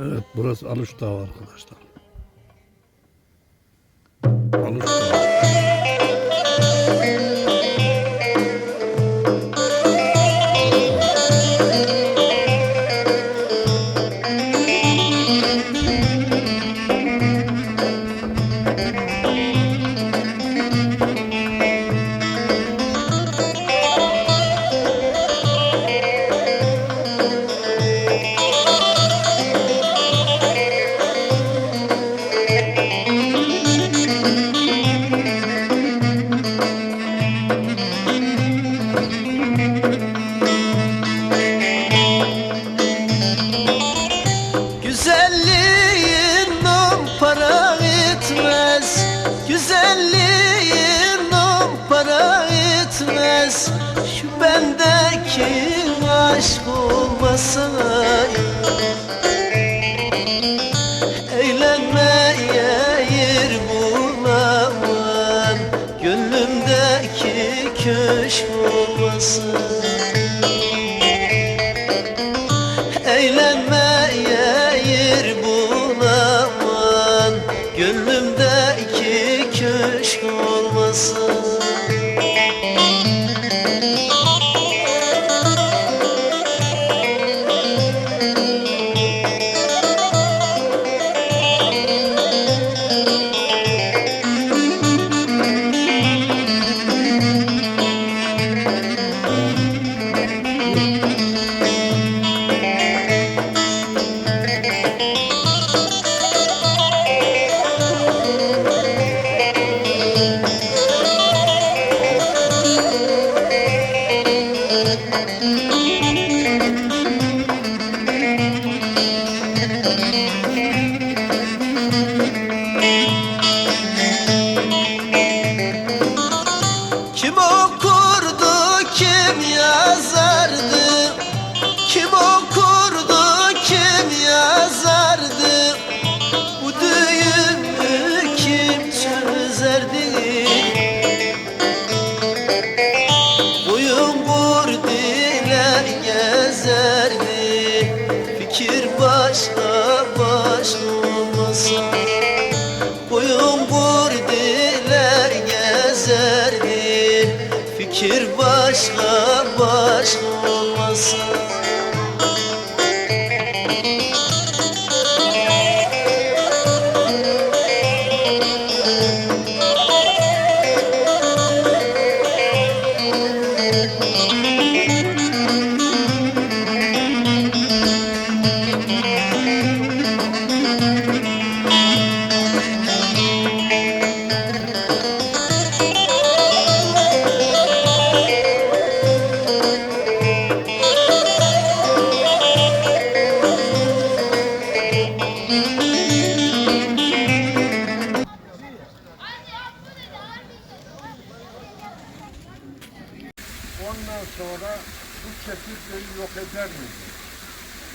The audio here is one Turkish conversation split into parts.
Evet burası Aluş Dağı arkadaşlar. Bendeki aşk olmasa Kim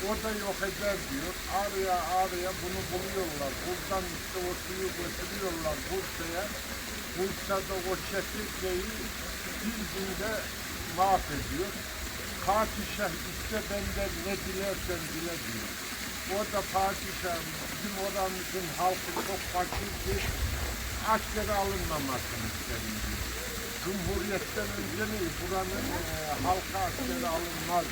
O da yok eder diyor. Ağrıya ağrıya bunu buluyorlar. Buradan işte o suyu götürüyorlar Bursa'ya. Bursa'da o çekirdeği bir günde mahvediyor. Padişah iste benden ne dilersen dile diyor. O da padişah bizim oramızın halkı çok fakirdir. Askere alınmamasını isterim diyor. Cumhuriyetten önce mi buranın e, halka askeri alınmaz.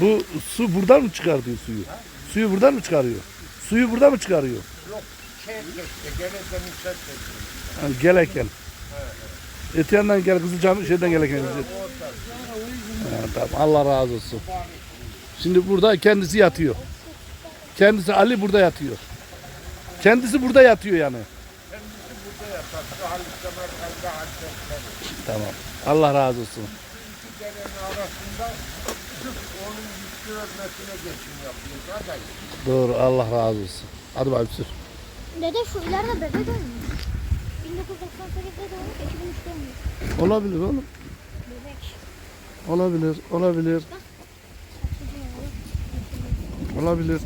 Bu su buradan mı çıkartıyor suyu? Suyu buradan mı çıkarıyor? Suyu buradan mı çıkarıyor? Yok şey geçti geçti. Yani geleken. Öte yandan gel Kızılcam şeyden geleken. Ha, tamam Allah razı olsun. Şimdi burada kendisi yatıyor. Kendisi Ali burada yatıyor. Kendisi burada yatıyor yani. kendisi burada yatar. Tamam. Allah razı olsun. İki derenin arasında sırf onun yüklü örmesine geçim yapıyoruz. Hadi. Doğru Allah razı olsun. Hadi bakayım sür. Dede şu ileride bebe dönmüş. 1998'de doğmuş, 2003'te ölmüş. Olabilir oğlum. Bebek. Olabilir. Olabilir. Olabilir.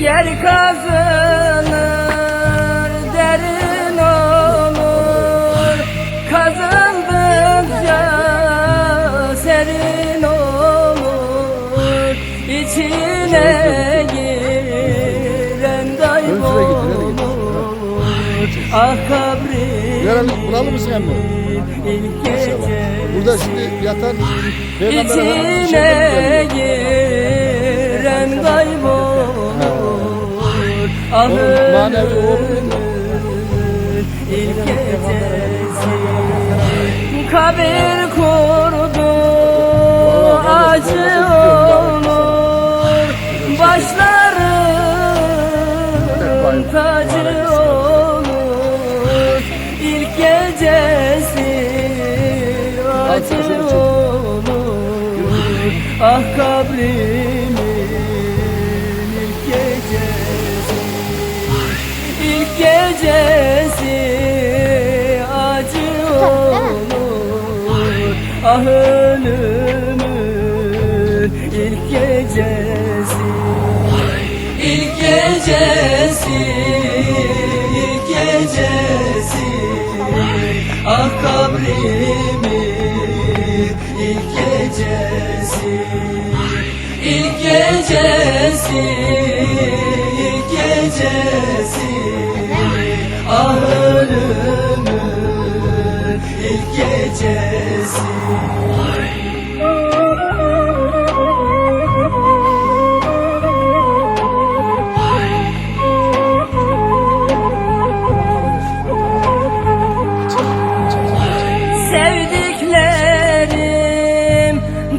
Yer kazınır derin olur. Kazıldıkça serin olur. İçine giren kaybolur Ah kabrim Nereli, buralı mısın emmi? ilk gece Burada şimdi yatan Peygamber Efendimiz'in İçine Onun manevi oğlu. ölümün ilk gecesi Kabir kurdu acı olur Başların tacı olur İlk gecesi acı olur Ah kabrimin gecesi acı olur. Ah ölümün ilk gecesi. İlk gecesi ilk gecesi. Ah kabrimin ilk gecesi. İlk gecesi ilk gecesi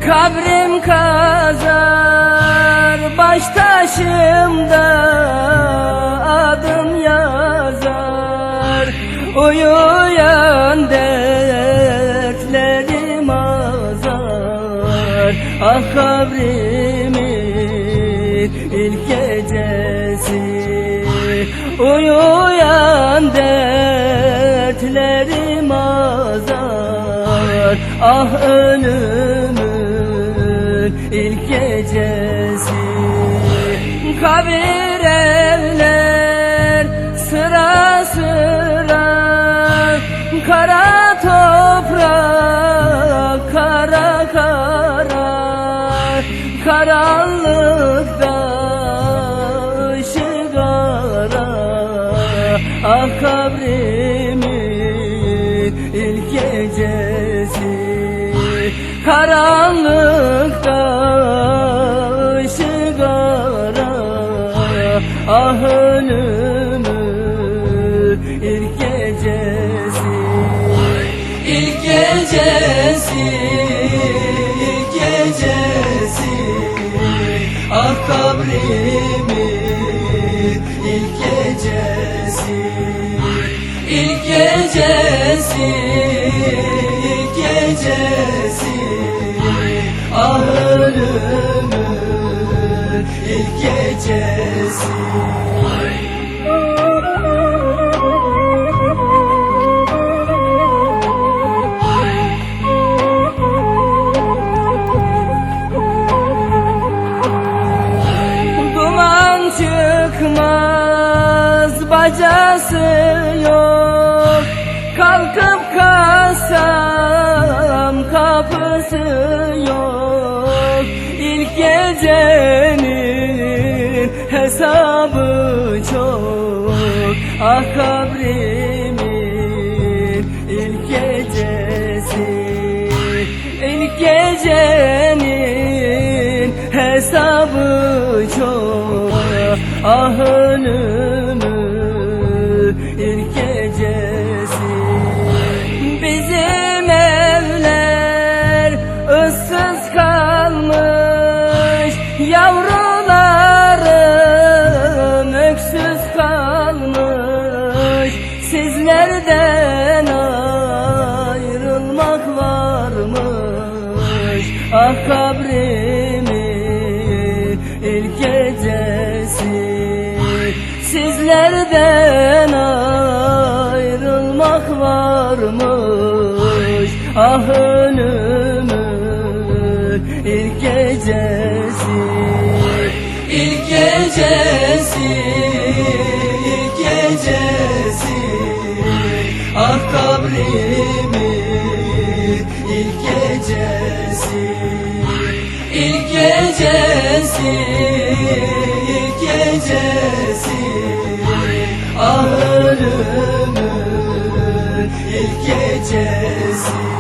kabrim kazar Baş taşımda adım yazar. Uyuyan dertlerim azar. Ah kabrimin ilk gecesi. Uyuyan dertlerim azar. Ah ilk gecesi. Kabir evler sıra sıra. Kara toprak kara kara. Karanlıkta ışık ara. Ah kabrimin ilk gecesi. Karanlıkta Ah ölümün ilk gecesi. İlk gecesi ilk gecesi. Ah kabrimin ilk gecesi. İlk gecesi ilk gecesi. Ah ölümün Duman çıkmaz bacası yok. Kalkıp kalsam kapısı yok. İlk gecenin Ah kabrimin ilk gecesi İlk gecenin hesabı çok. Ah Ah kabrimin ilk gecesi. Sizlerden ayrılmak varmış. Ah ölümün ilk gecesi. İlk gecesi ilk gecesi. Ah kabrimin gecesi ah ölümün ilk gecesi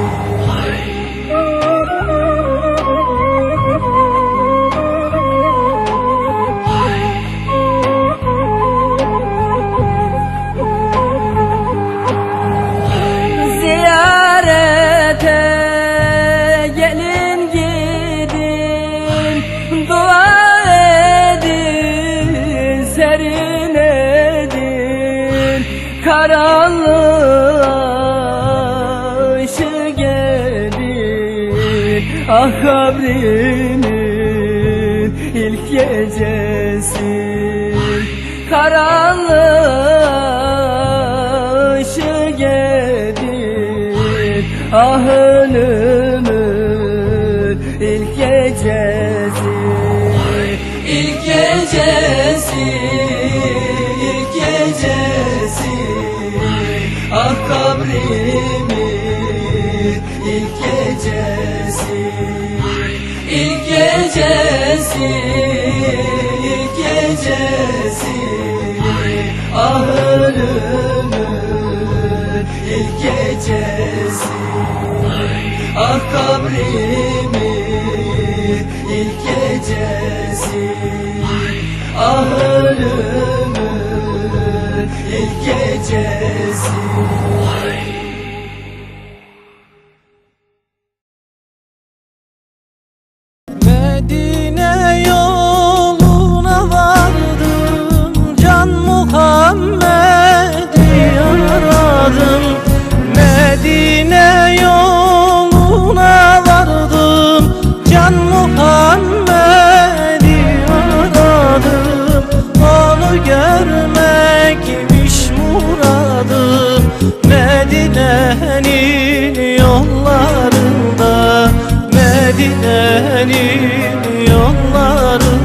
Karanlığa ışık edin Ah ölümün ilk gecesi. İlk gecesi ilk gecesi. Ah kabrimin ilk gecesi. İlk gecesi gecesi Ah kabrimin ilk gecesi Ah ölümün ilk gecesi Medine'nin yollarında